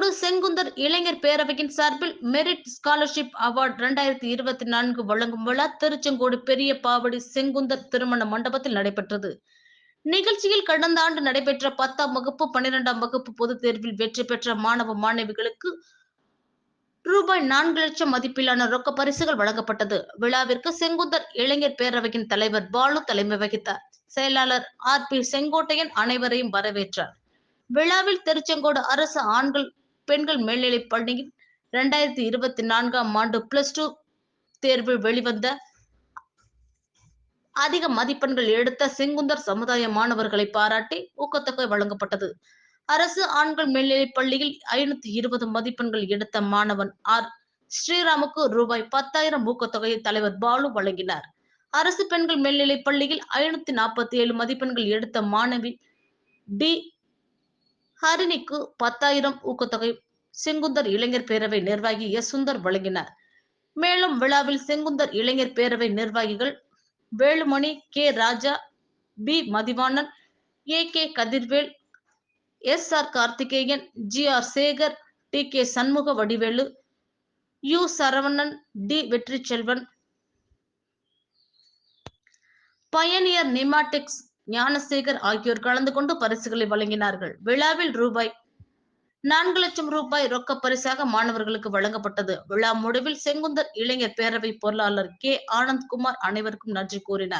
திருச்செங்கோடு செங்குந்தர் இளைஞர் பேரவையின் சார்பில் மெரிட் ஸ்காலர்ஷிப் அவார்டு இரண்டாயிரத்தி இருபத்தி நான்கு வழங்கும் விழா திருச்செங்கோடு பெரிய பாவடி செங்குந்தர் திருமண மண்டபத்தில் நடைபெற்றது. நிகழ்ச்சியில் கடந்த ஆண்டு நடைபெற்ற பத்தாம் வகுப்பு பன்னிரெண்டாம் வகுப்பு பொதுத் தேர்வில் வெற்றி பெற்ற மாணவ மாணவிகளுக்கு ரூபாய் நான்கு லட்சம் மதிப்பிலான ரொக்க பரிசுகள் வழங்கப்பட்டது. விழாவிற்கு செங்குந்தர் இளைஞர் பேரவையின் தலைவர் பாலு தலைமை வகித்தார். செயலாளர் ஆர் பி செங்கோட்டையன் அனைவரையும் வரவேற்றார். விழாவில் திருச்செங்கோடு அரசு ஆண்கள் பெண்கள் மேல்நிலைப் பள்ளியில் இரண்டாயிரத்தி இருபத்தி நான்காம் ஆண்டு பிளஸ் டூ தேர்வில் வெளிவந்த அதிக மதிப்பெண்கள் எடுத்த செங்குந்தர் சமுதாய மாணவர்களை பாராட்டி ஊக்கத்தொகை வழங்கப்பட்டது. அரசு ஆண்கள் மேல்நிலைப் பள்ளியில் ஐநூத்தி இருபது மதிப்பெண்கள் எடுத்த மாணவன் ஆர். ஸ்ரீராமுக்கு ரூபாய் பத்தாயிரம் ஊக்கத்தொகையை தலைவர் பாலு வழங்கினார். அரசு பெண்கள் மேல்நிலைப் பள்ளியில் ஐநூத்தி நாற்பத்தி ஏழு மதிப்பெண்கள் எடுத்த மாணவி டி. ஹரிணிக்கு பத்தாயிரம் ஊக்கத்தொகை. செங்குந்தர் இளைஞர் பேரவை நிர்வாகி எஸ் சுந்தர் வழங்கினார். மேலும் விழாவில் செங்குந்தர் இளைஞர் பேரவை நிர்வாகிகள் Velumani K. Raja P. Mathivanan A. K. Kathirvel S. R. Karthikeyan G. R. Sekar T. K. Shanmuga Vadivelu U. Saravanan T. Vetri Selvan pioneer நிமாட்டிக்ஸ் Gnanasekar ஆகியோர் கலந்து கொண்டு பரிசுகளை வழங்கினார்கள். விழாவில் ரூபாய் நான்கு லட்சம் ரூபாய் ரொக்க பரிசாக மாணவர்களுக்கு வழங்கப்பட்டது. விழா முடிவில் செங்குந்தர் இளைஞர் பேரவை பொருளாளர் கே. ஆனந்த்குமார் அனைவருக்கும் நன்றி கூறினார்.